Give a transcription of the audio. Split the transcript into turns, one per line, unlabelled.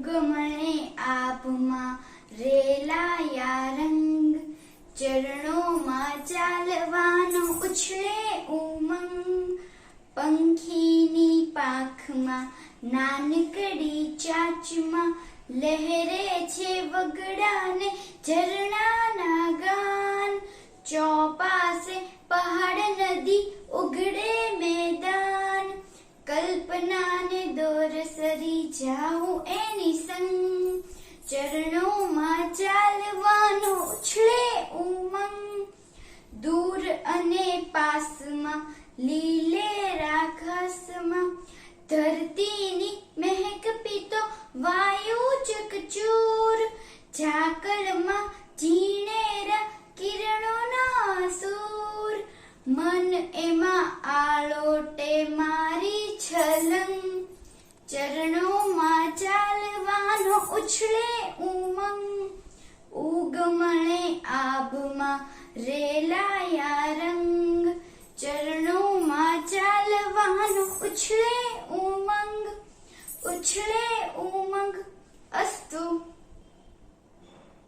ઉગમણે આપમાં રેલાયા રંગ, ચરણોમાં ચાલવાનો ઉછળે ઉમંગ. પંખીની પાંખમાં નાનકડી ચાચમાં લહેરે છે વગડાને ઝરણાના ગાન. ચોપાસે પહાડ નદી ઉગડે મેદાન જાઉં એની સંગ. ચરણોમાં ચાલવાનો ઉછળે ઉમંગ. દૂર અને પાસમાં, લીલે રાખાસમાં. ધરતીની મહેક પીતો વાયુ ચકચૂર. ઝાકળમાં ઝીણેરા કિરણોના સૂર. મન એમાં આલોટે મારી છલંગ. ચાલવાનો ઉછળે ઉમંગ ઉગમણે આબમાં રેલાયા રંગ. ચરણોમાં ચાલવાનો ઉછળે ઉમંગ ઉછળે